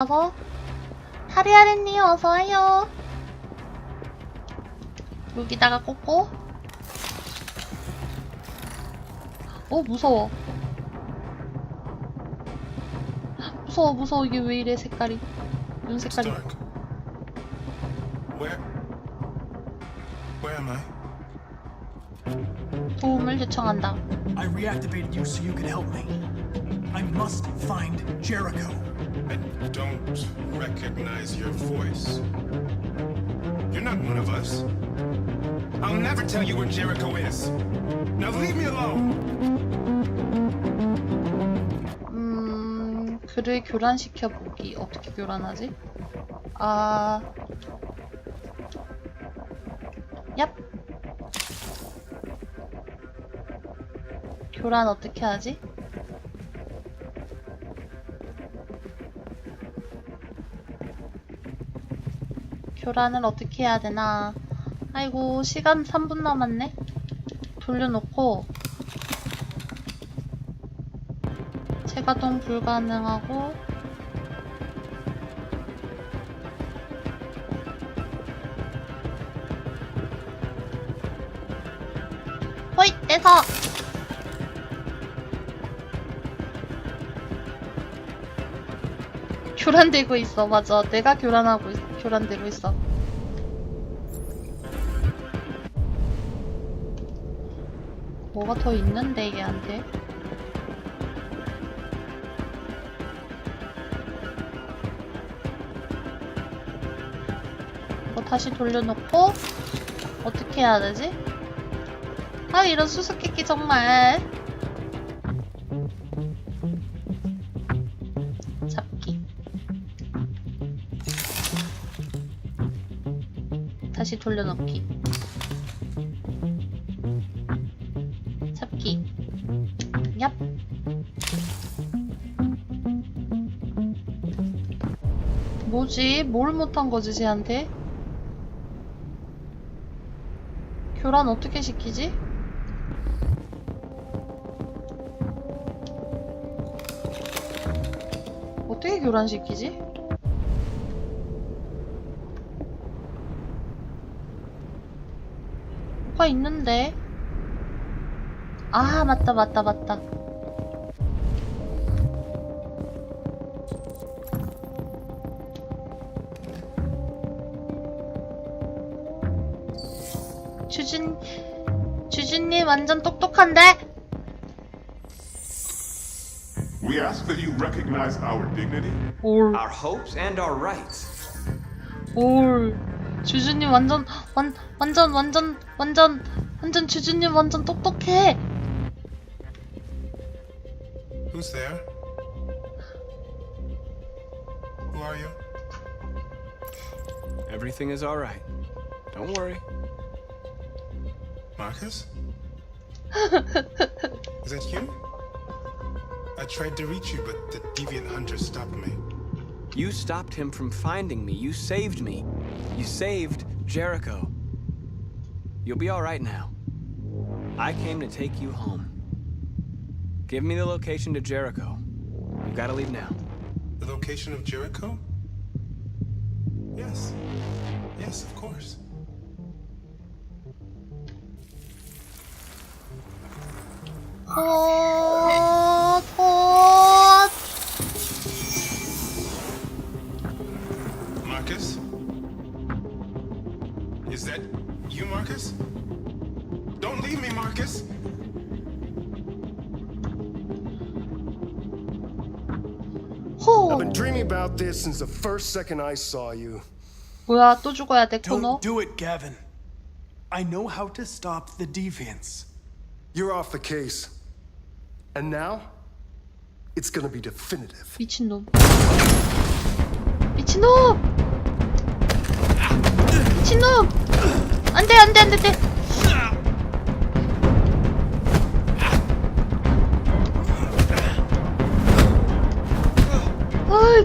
가서 하리아렌님 어서와요 여기다가 꽂고 어 무서워 무서워 무서워 이게 왜 이래 색깔이 눈 색깔이? 도움을 요청한다 I reactivated you so you could help me. I must find Jericho. I don't recognize your voice. You're not one of us. I'll never tell you where Jericho is. Now leave me alone. 음 글을 교란시켜 보기 어떻게 교란하지? 아 얍. 교란 어떻게 하지? 교란을 어떻게 해야 되나? 아이고 시간 3분 남았네. 돌려놓고. 재가동 불가능하고. 호잇 떼서! 교란되고 있어. 맞아. 내가 교란하고 있, 교란되고 있어. 뭐가 더 있는데 얘한테? 이거 다시 돌려놓고 어떻게 해야 되지? 아 이런 수수께끼 정말 다시 돌려놓기 잡기 얍 뭐지? 뭘 못한 거지 쟤한테? 교란 어떻게 시키지? 어떻게 교란시키지? 뭐가 있는데? 아, 맞다, 맞다, 맞다. 주준, 주준님 완전 똑똑한데? We ask that you recognize our dignity. 올, our hopes and our rights. 올. 주준님 완전, 완, 완전, 완전, 완전, 완전 주준님 완전 똑똑해. Who's there? Who are you? Everything is all right. Don't worry. Marcus? is that you? I tried to reach you, but the deviant hunter stopped me. You stopped him from finding me. You saved me. You saved Jericho. You'll be all right now. I came to take you home. Give me the location to Jericho. You've got to leave now. The location of Jericho? Yes. Yes, of course. 헛, dreaming about this since the first second I saw you. 뭐야, 또 죽어야 돼, 코너? Don't do it, Gavin. I know how to stop the deviants. You're off the case. And now, it's gonna be definitive. 미친놈. 미친놈! 미친놈! 안 돼, 안 돼, 안 돼, 안 돼!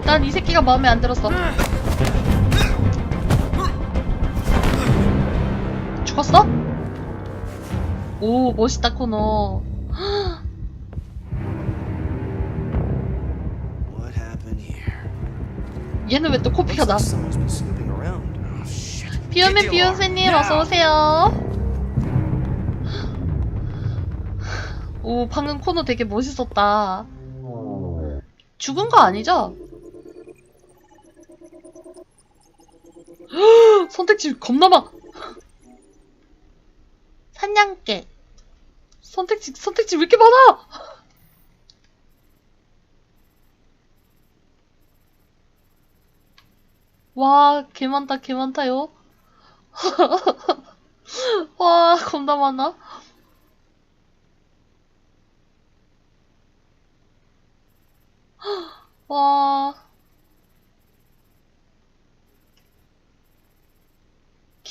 난 이 새끼가 마음에 안 들었어. 죽었어? 오, 멋있다, 코너. 얘는 왜 또 코피가 나? Around. Oh. 비오면 비욘세님 어서 오세요. 오 방금 코너 되게 멋있었다. 죽은 거 아니죠? 선택지 겁나 많. 사냥개. 선택지 선택지 왜 이렇게 많아? 와, 개 많다, 개 많다요. 와, 겁나 많아. 와.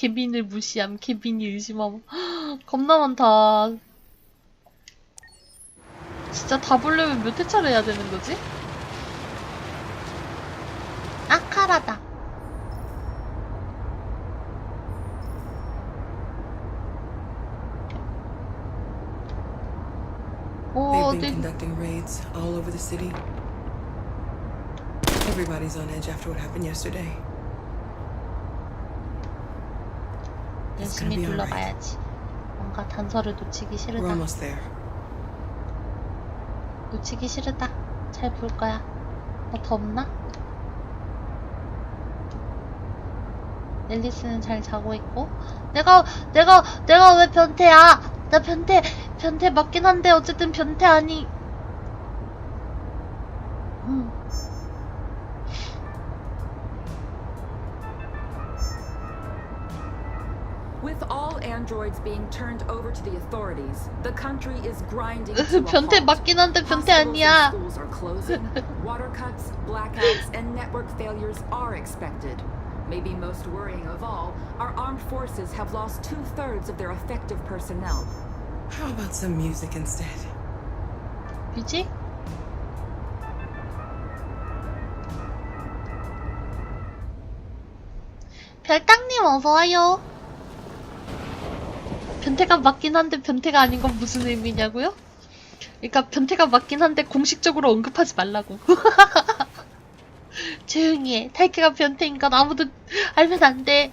케빈을 무시함, 케빈이 의심함. 겁나 많다. 진짜 다 보려면 몇 회차를 해야 되는 거지? 아카라다. 오, They've been 어디, conducting raids all over the city. Everybody's on edge after what happened yesterday. It's gonna 열심히. 둘러봐야지. 뭔가 단서를 놓치기 싫으다. 놓치기 싫으다. 잘 볼 거야. 뭐더 없나? 앨리스는 잘 자고 있고. 내가, 내가, 내가 왜 변태야? 나 변태, 변태 맞긴 한데, 어쨌든 변태 아니. androids being turned over to the authorities, the country is grinding to a 변태 halt. 맞긴 한데 변태 Hospitals 아니야. and schools are closing. Water cuts, blackouts, and network failures are expected. Maybe most worrying of all, our armed forces have lost two-thirds of their effective personnel. How about some music instead? 뮤직? 별땅님 어서와요. 변태가 맞긴 한데 변태가 아닌 건 무슨 의미냐고요? 그러니까 변태가 맞긴 한데 공식적으로 언급하지 말라고. 조용히 해. 타이케가 변태인 건 아무도 알면 안 돼.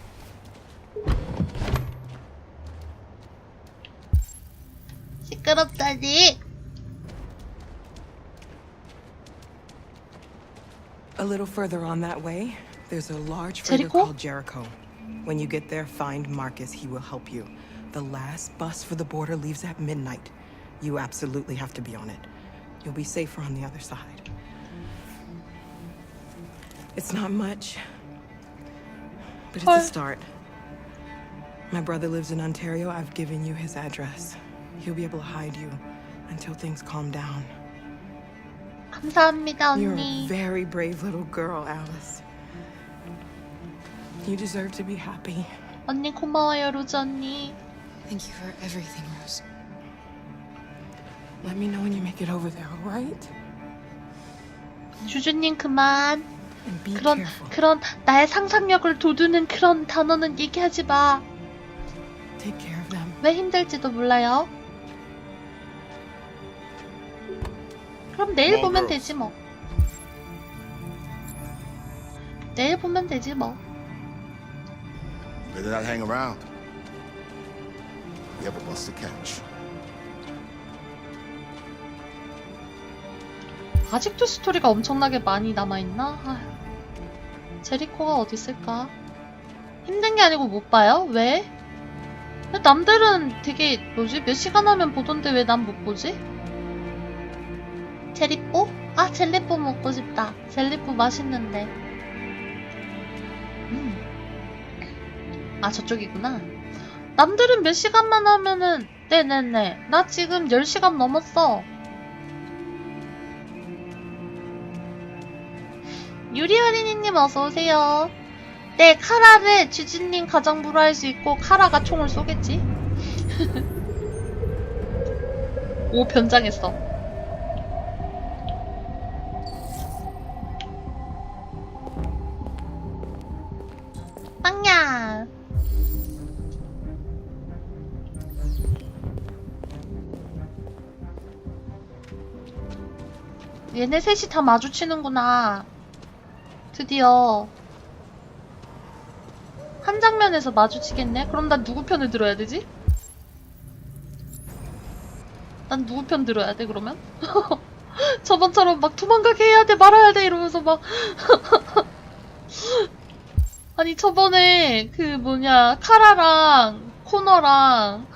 시끄럽다니. A little further on that way, there's a large freighter Jericho? called Jericho. When you get there, find Marcus. He will help you. The last bus for the border leaves at midnight. You absolutely have to be on it. You'll be safer on the other side. It's not much, but it's Hi. a start. My brother lives in Ontario. I've given you his address. He'll be able to hide you until things calm down. 감사합니다, You're a 언니. very brave little girl, Alice. You deserve to be happy. 언니 고마워요, 로즈 언니. Thank you for everything, Rose. Let me know when you make it over there, all right? 주주님 그만. And be 그런 careful. 그런 나의 상상력을 돋우는 그런 단어는 얘기하지 마. Take care of them. 왜 힘들지도 몰라요. 그럼 내일 보면. 되지 뭐. 내일 보면 되지 뭐. Better not hang around. You have a bus to catch. 아직도 스토리가 엄청나게 많이 남아있나? 아휴. 제리코가 어디 있을까? 힘든 게 아니고 못 봐요? 왜? 왜 남들은 되게 뭐지? 몇 시간 하면 보던데 왜 난 못 보지? 제리뽀? 아 젤리뽀 먹고 싶다. 젤리뽀 맛있는데. 음. 아 저쪽이구나. 남들은 몇 시간만 하면은 네네네. 나 지금 10시간 넘었어. 유리어린이님 어서오세요. 네, 카라를 주진님 가정부로 할 수 있고, 카라가 총을 쏘겠지? 오, 변장했어. 얘네 셋이 다 마주치는구나. 드디어 한 장면에서 마주치겠네? 그럼 난 누구 편을 들어야 되지? 난 누구 편 들어야 돼 그러면? 저번처럼 막 도망가게 해야 돼 말아야 돼 이러면서 막 아니 저번에 그 뭐냐 카라랑 코너랑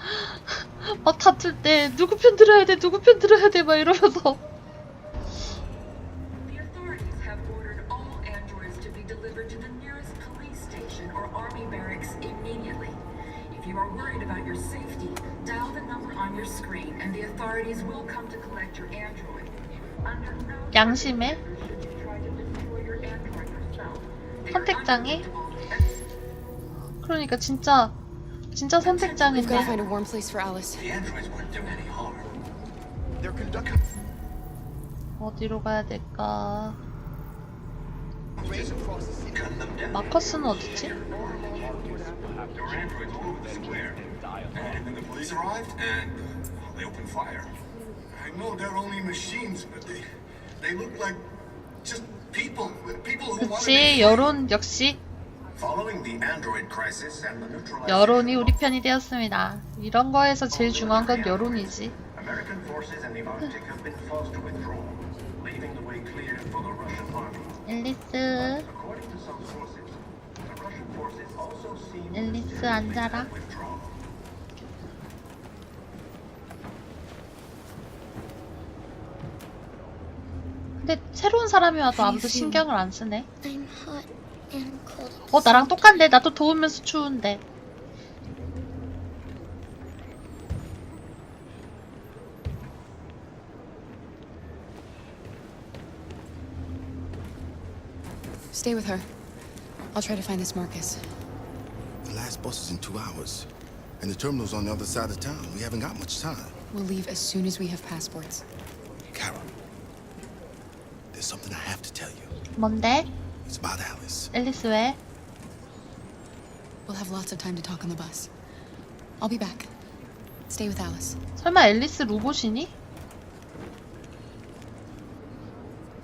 막 다툴 때 누구 편 들어야 돼 누구 편 들어야 돼 막 이러면서 양심에 선택장애 그러니까 진짜 진짜 We've got to 선택장인데 find a warm place for Alice. The androids wouldn't do any harm. They're conducting 어디로 가야 될까? 마커스는 어디지? Uh, they opened fire. I know they're only machines, but they they look like just people. People who want to 그치 여론 역시 Following the android crisis and the neutralization 여론이 우리 편이 되었습니다. 이런 거에서 제일 중요한 건 여론이지. American forces in the Arctic have been forced to withdraw, leaving the way clear for the Russian army. 앨리스, According to some sources, the Russian forces also seem 앨리스 앉아라. withdraw. 근데 새로운 사람이 와도 아무도 신경을 안 쓰네. I'm hot and cold. 어 나랑 똑같네. 나도 더우면서 추운데. Stay with her. I'll try to find this Marcus. The last bus is in two hours. And the terminal's on the other side of town. We haven't got much time. We'll leave as soon as we have passports. Carol, there's something I have to tell you. 뭔데? It's about Alice. 앨리스 왜? We'll have lots of time to talk on the bus. I'll be back. Stay with Alice. 설마 앨리스 로봇이니?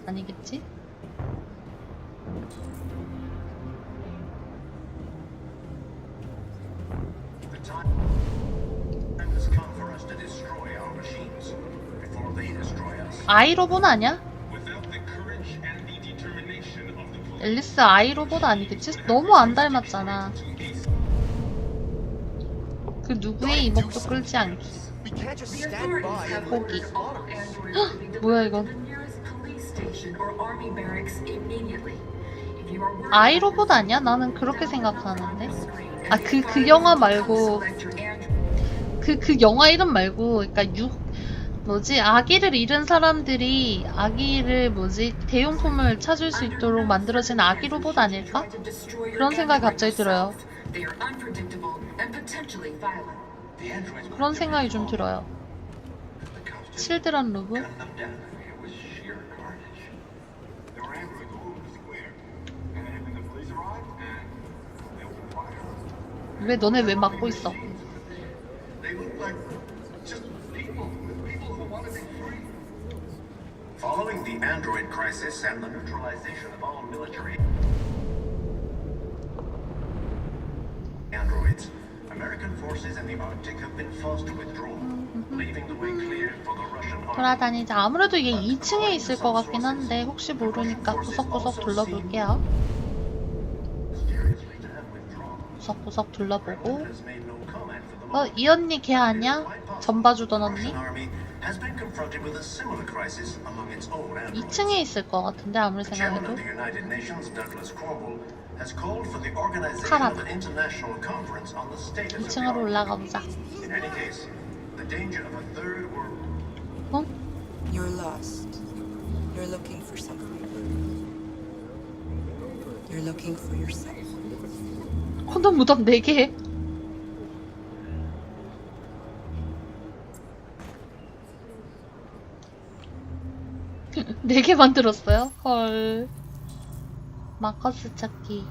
아니겠지? The time has come for us to destroy our machines before they destroy us. 아이 로봇 아니야? 앨리스 아이 로봇 아니겠지? 너무 안 닮았잖아. 그 누구의 이목도 끌지 않기. 고기. 뭐야, 이건? to the nearest police station or army barracks immediately. If you are worried 아이 about 로봇 your 아니야? 나는 그렇게 생각하는데. 아, 그- 그 영화 말고. 그, 그 영화 이름 말고, 그니까 유, 뭐지, 아기를 잃은 사람들이 아기를 뭐지, 대용품을 찾을 수 있도록 만들어진 아기 로봇 아닐까? 그런 생각이 갑자기 들어요. 그런 생각이 좀. 들어요. Opened fire. 왜 너네 왜 막고 있어? Following the android crisis and the neutralization of all military androids, American forces in the Arctic have been forced to withdraw, leaving the way clear for the Russian army. 돌아다니자. 아무래도 이게 2층에 있을 것 같긴 한데, 혹시 모르니까 구석구석 둘러볼게요. 구석구석 둘러보고. 어. 이 언니 걔 아니야? 전 봐주던 언니? Russian army has been confronted with a similar crisis among its own androids. 2층에 있을 것 같은데, 아무리 The chairman 생각해도. of the United Nations, Douglas Cornwall, has called for the organization 살아. of an international conference on the status of the 2층으로 Arctic. 올라가 보자. In any case, the danger of a third world 어? You're lost. You're looking for something. You're looking for yourself. 콘돔 무덤 4개. 네 개 만들었어요? 헐. 마커스 찾기.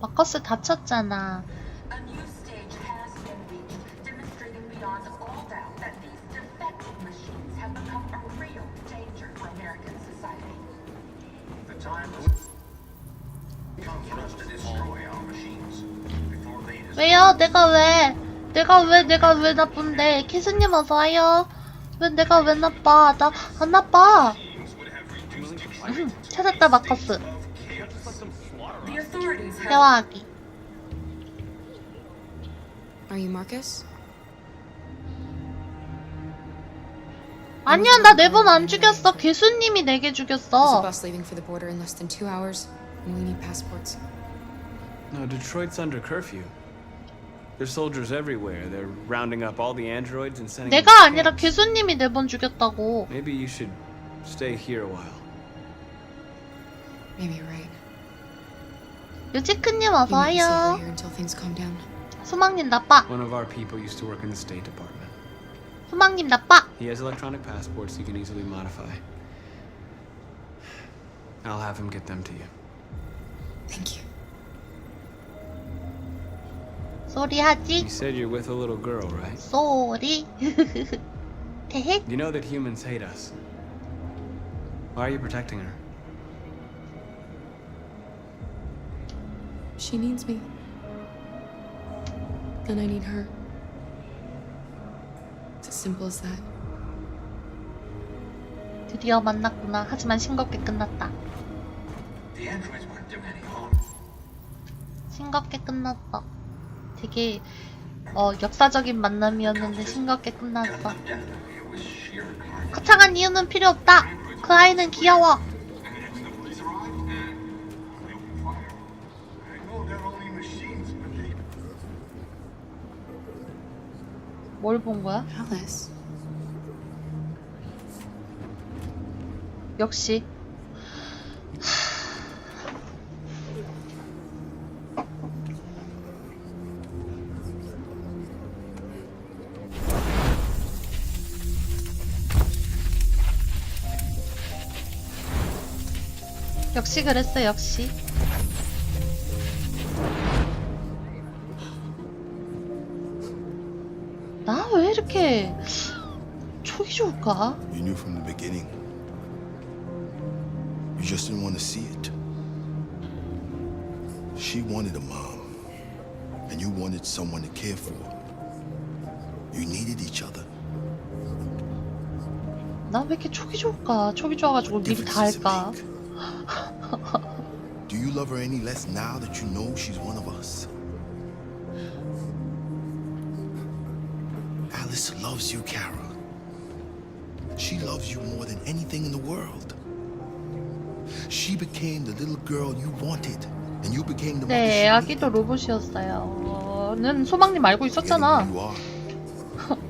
마커스 before they 왜요? 내가 왜? 내가 왜 내가 왜 나쁜데? 키스님 어서 와요. 왜 내가 왜 나빠? 나 안 나빠. 음, 찾았다 마커스. 대화하기. Are you Marcus? 아니야 나 네 번 안 죽였어. 개수님이 네 개 There's a 죽였어. bus leaving for the border in less than two hours, and we need passports. No, Detroit's under curfew. There's soldiers everywhere. They're rounding up all the androids and sending them 내가 to 아니라 camps. 개수님이 네 번 죽였다고. Maybe you should stay here a while. Maybe you're right. 뮤지크님 You 어서 need to stay 와요. here until things calm down. 수망님 나빠. One of our people used to work in the State Department. 수망님 나빠. He has electronic passports he can easily modify. I'll have him get them to you. Thank you. 쏘리 하지. You said you're with a little girl, right? 쏘리. 헤헤. You know that humans hate us. Why are you protecting her? She needs me. And I need her. It's as simple as that. 드디어 만났구나. 하지만 싱겁게 끝났다. The androids weren't doing any harm. 싱겁게 끝났어. 되게 어 역사적인 만남이었는데 싱겁게 끝났어. 거창한 이유는 필요 없다. 그 아이는 귀여워. 뭘 본 거야? 역시 역시 그랬어 역시 나 왜 이렇게 촉이 좋을까? You knew from the beginning. You just didn't want to see it. She wanted a mom, and you wanted someone to care for. You needed each other. 나 왜 이렇게 촉이 좋을까? 촉이 좋아가지고 미리 다 할까? make. Do you love her any less now that you know she's one of us? Alice loves you, Kara. She loves you more than anything in the world. She became the little girl you wanted, and you became the mother 네, she 아기도 needed. 로봇이었어요. 는 소망님 알고 Getting 있었잖아. who you are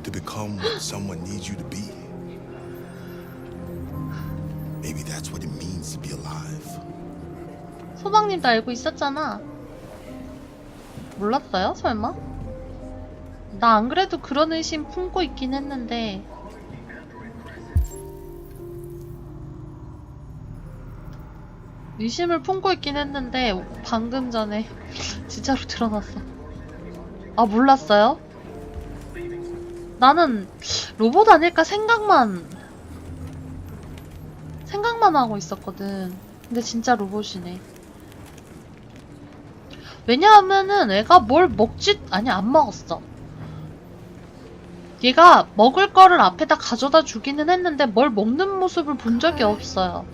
to become what someone needs you to be. 소망님도 알고 있었잖아. 몰랐어요? 설마? 나 안 그래도 그런 의심 품고 있긴 했는데 의심을 품고 있긴 했는데 방금 전에 진짜로 드러났어. 아 몰랐어요? 나는 로봇 아닐까 생각만 생각만 하고 있었거든. 근데 진짜 로봇이네. 왜냐하면은 애가 뭘 먹지 아니 안 먹었어. 얘가 먹을 거를 앞에다 가져다 주기는 했는데 뭘 먹는 모습을 본 적이 없어요.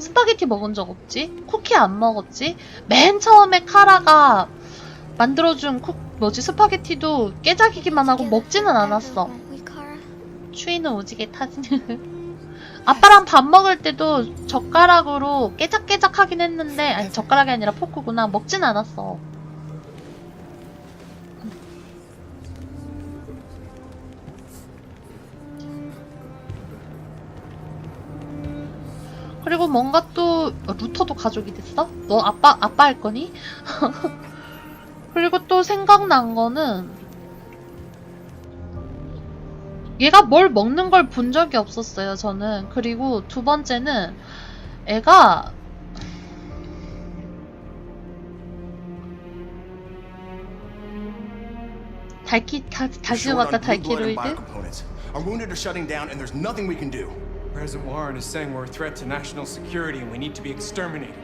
스파게티 먹은 적 없지? 쿠키 안 먹었지? 맨 처음에 카라가 만들어준 쿠, 뭐지 스파게티도 깨작이기만 하고 먹지는 않았어. 추위는 오지게 타지는. 아빠랑 밥 먹을 때도 젓가락으로 깨작깨작 하긴 했는데, 아니, 젓가락이 아니라 포크구나. 먹진 않았어. 그리고 뭔가 또, 루터도 가족이 됐어? 너 아빠, 아빠 할 거니? 그리고 또 생각난 거는, 얘가 뭘 먹는 걸 본 적이 없었어요, 저는. 그리고 두 번째는 애가 달키 다, 다시 왔다 달키로이드? Our wounded are shutting down, and there's nothing we can do. President Warren is saying we're a threat to national security and we need to be exterminated.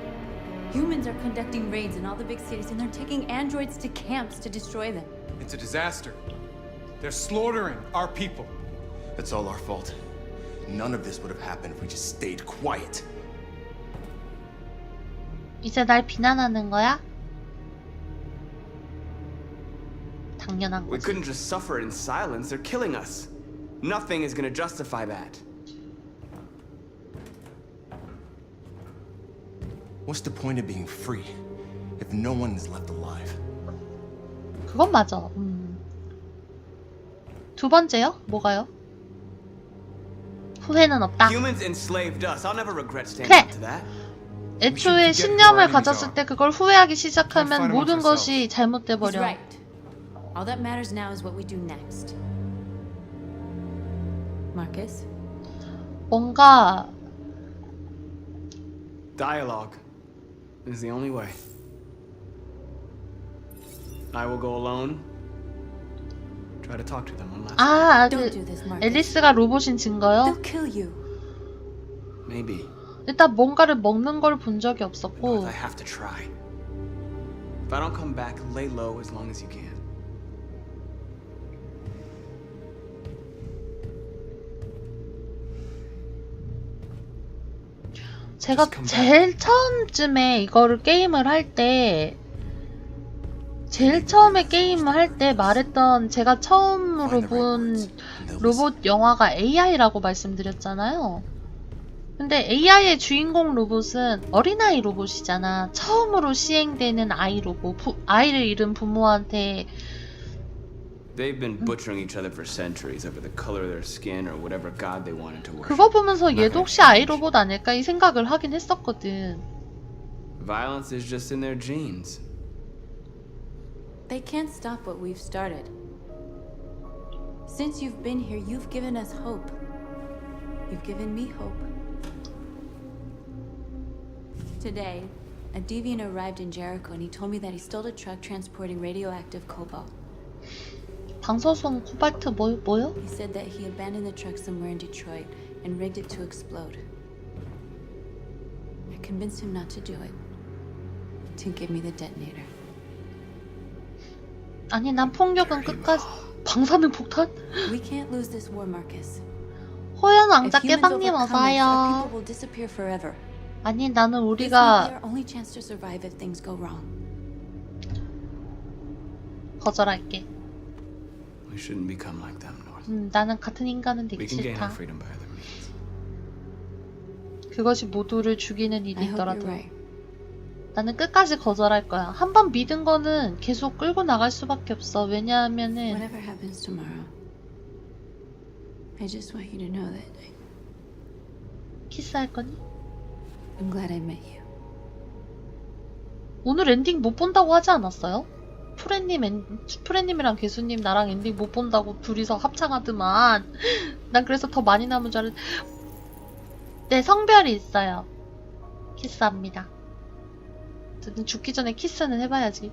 Humans are conducting raids in all the big cities and they're taking androids to camps to destroy them. It's a disaster. They're slaughtering our people. It's all our fault. None of this would have happened if we just stayed quiet. 이제 날 비난하는 거야? 당연한 We 거지. couldn't just suffer in silence. They're killing us. Nothing is gonna justify that. What's the point of being free if no one is left alive? 그건 맞아. 음. 두 번째요? 뭐가요? 후회는 없다. Humans enslaved us. I'll never regret standing 그래. up to that. 애초에 신념을 가졌을 때 그걸 후회하기 시작하면 모든 것이 잘못돼 He's 버려. right. All that matters now is what we do next. Marcus? 뭔가 Dialogue is the only way. I will go alone. Try to talk to them one last 아, Don't 그 do this, Marcus. 앨리스가 로봇인 증거요? They'll kill you. Maybe. 일단 뭔가를 먹는 걸 본 적이 없었고 I have to try. If I don't come back, lay low as long as you can. 제가 제일 처음쯤에 이거를 게임을 할 때 제일 처음에 게임을 할 때 말했던 제가 처음으로 본 로봇 영화가 AI라고 말씀드렸잖아요. 근데 AI의 주인공 로봇은 어린아이 로봇이잖아. 처음으로 시행되는 아이 로봇. 부- 아이를 잃은 부모한테 They've been butchering each other for centuries over the color of their skin or whatever god they wanted to worship. 그거 보면서 얘도 혹시 아이 로봇 아닐까 이 생각을 하긴 했었거든. Violence is just in their genes. They can't stop what we've started. Since you've been here, you've given us hope. You've given me hope. Today, a deviant arrived in Jericho and he told me that he stole a truck transporting radioactive cobalt. 방사성 코발트 뭐, 뭐요? He said that he abandoned the truck somewhere in Detroit and rigged it to explode. I convinced him not to do it, to give me the detonator. 아니 난 폭력은 끝까지 방사능 폭탄? We can't lose this war, Marcus. 호연 If 왕자 깨방님 forever. 아니 나는 우리가. 거절할게. We shouldn't become like them, North. 음, 나는 같은 인간은 되기 can gain our 싫다. freedom by other means. 그것이 모두를 죽이는 I hope you're 일이더라도 right. 나는 끝까지 거절할 거야. 한 번 믿은 거는 계속 끌고 나갈 수밖에 없어. 왜냐하면은 Whatever happens tomorrow, I just want you to know that I- 키스할 거니? I'm glad I met you. 오늘 엔딩 못 본다고 하지 않았어요? 프레님 엔, 프레님이랑 개수님 나랑 엔딩 못 본다고 둘이서 합창하더만. 난 그래서 더 많이 남은 줄 알았는데. 네, 성별이 있어요. 키스합니다. 어쨌든 죽기 전에 키스는 해봐야지.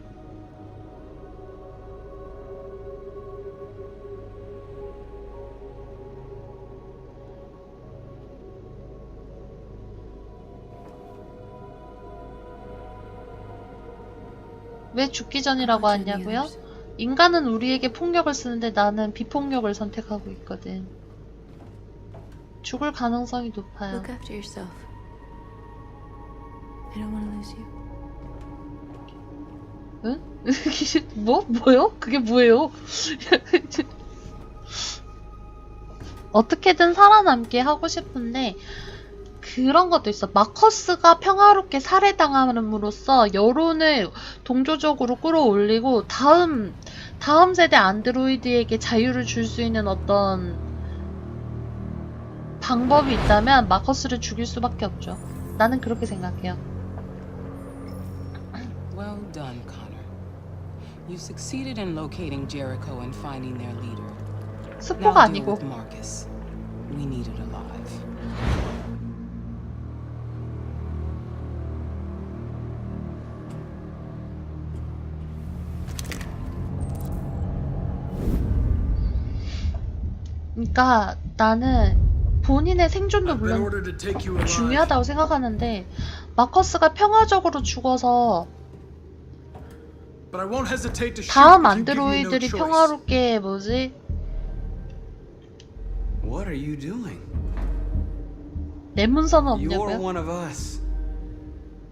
왜 죽기 전이라고 the 하냐고요? 인간은 우리에게 폭력을 쓰는데 나는 비폭력을 선택하고 있거든. 죽을 가능성이 높아요. Look after yourself. I don't want to lose you. 응? 뭐? 뭐요? 그게 뭐예요? 어떻게든 살아남게 하고 싶은데 그런 것도 있어. 마커스가 평화롭게 살해당함으로써 여론을 동조적으로 끌어올리고 다음 다음 세대 안드로이드에게 자유를 줄 수 있는 어떤 방법이 있다면 마커스를 죽일 수밖에 없죠. 나는 그렇게 생각해요. Well done, Connor. You succeeded in locating Jericho and finding their leader. 스포가 Now deal 아니고 with Marcus. We need it alive. 그러니까 나는 본인의 생존도 물론 중요하다고 생각하는데 마커스가 평화적으로 죽어서 다음 if you give me no 안드로이들이 choice. 평화롭게 뭐지 What are you doing? 내 문서는 You're 없냐고요? one of us.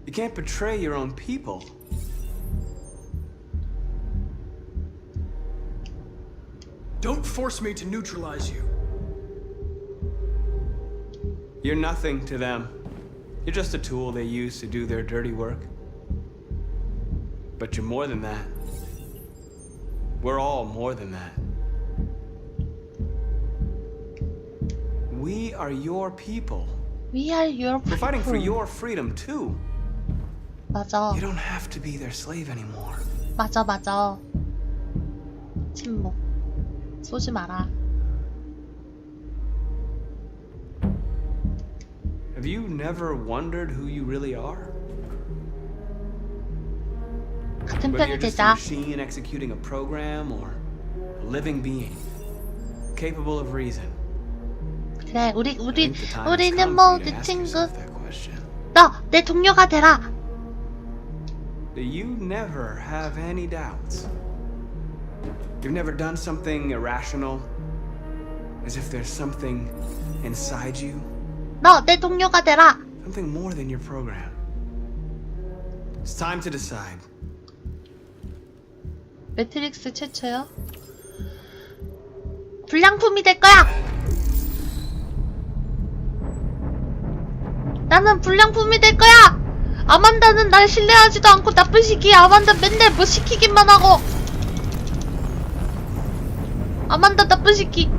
You can't betray your own people. Don't force me to neutralize you. You're nothing to them. You're just a tool they use to do their dirty work. But you're more than that. We're all more than that. We are your people. We are your We're fighting for people. your freedom too. 맞아 You don't have to be their slave anymore. 맞아 맞아 침묵 쏘지 마라 Have you never wondered who you really are? Whether 편이 you're just a 되자 machine executing a program or a living being, capable of reason. 그래 우리 우리 The time has 우리는 come for you to 모두 ask 친구 yourself that question. 너 내 동료가 되라 Do you never have any doubts? You've never done something irrational? As if there's something inside you? 너 내 동료가 되라 Something more than your program. It's time to decide. 매트릭스 최초요? 불량품이 될 거야! 나는 불량품이 될 거야! 아만다는 날 신뢰하지도 않고 나쁜 시기 아만다 맨날 뭐 시키기만 하고! 아만다 나쁜 시기!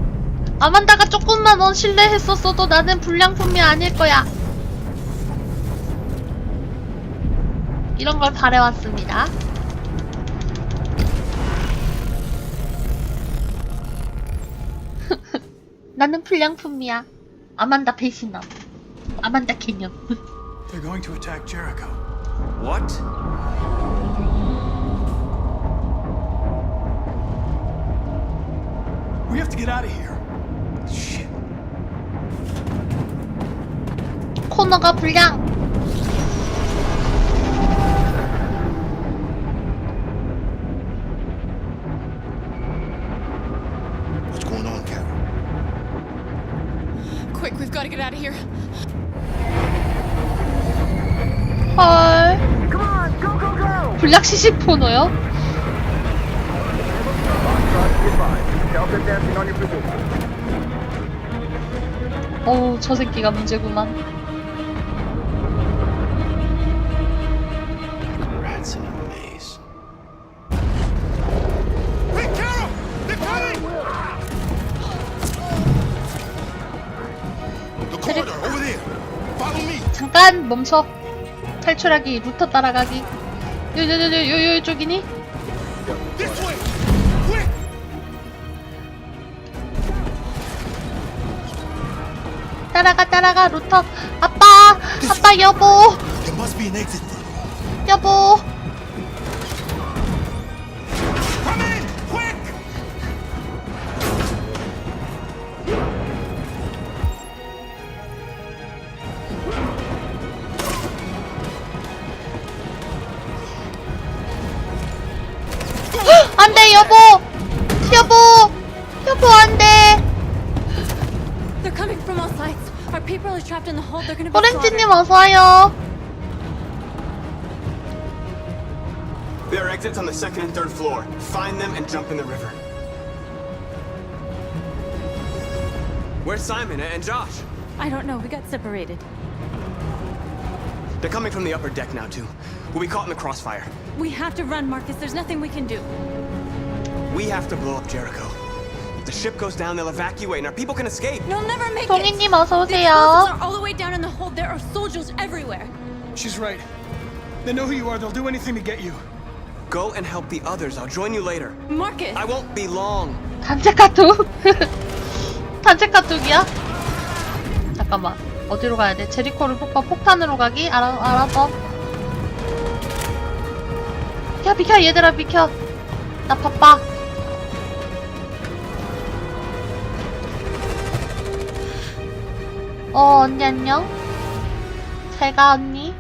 아만다가 조금만 넌 신뢰했었어도 나는 불량품이 아닐 거야! 이런 걸 바래왔습니다 나는 불량품이야. 아만다 배신함. 아만다 개념. They're going to attack Jericho. What? We have to get out of here. Shit. 코너가 불량. Get out of here. 헐. 불량 시식 포너요? 어우, 저 새끼가 문제구만. 잠깐 멈춰. 탈출하기, 루터 따라가기. 요, 요, 요, 요, 요, 요, 쪽이니? 따라가, 따라가, 루터. 아빠! 아빠, 여보! 여보! slaughtered. 오렌지님 어서와요. There are exits on the second and third floor. Find them and jump in the river. Where's Simon and Josh? I don't know. We got separated. They're coming from the upper deck now, too. We'll be caught in the crossfire. We have to run, Marcus. There's nothing we can do. We have to blow up Jericho. If the ship goes down, they'll evacuate, and our people can escape. You'll never make 동희님 it. 어서 The explosives 오세요. are all the way down in the hold. There are soldiers everywhere. She's right. They know who you are. They'll do anything to get you. Go and help the others. I'll join you later. Marcus. I won't be long. 단체 카톡. 단체 카톡이야? 잠깐만. 어디로 가야 돼? 제리코를 폭파 폭탄으로 가기? 알아, 알았어. 비켜, 비켜, 얘들아, 비켜. 나 바빠. 어 언니 안녕. 잘 가 언니.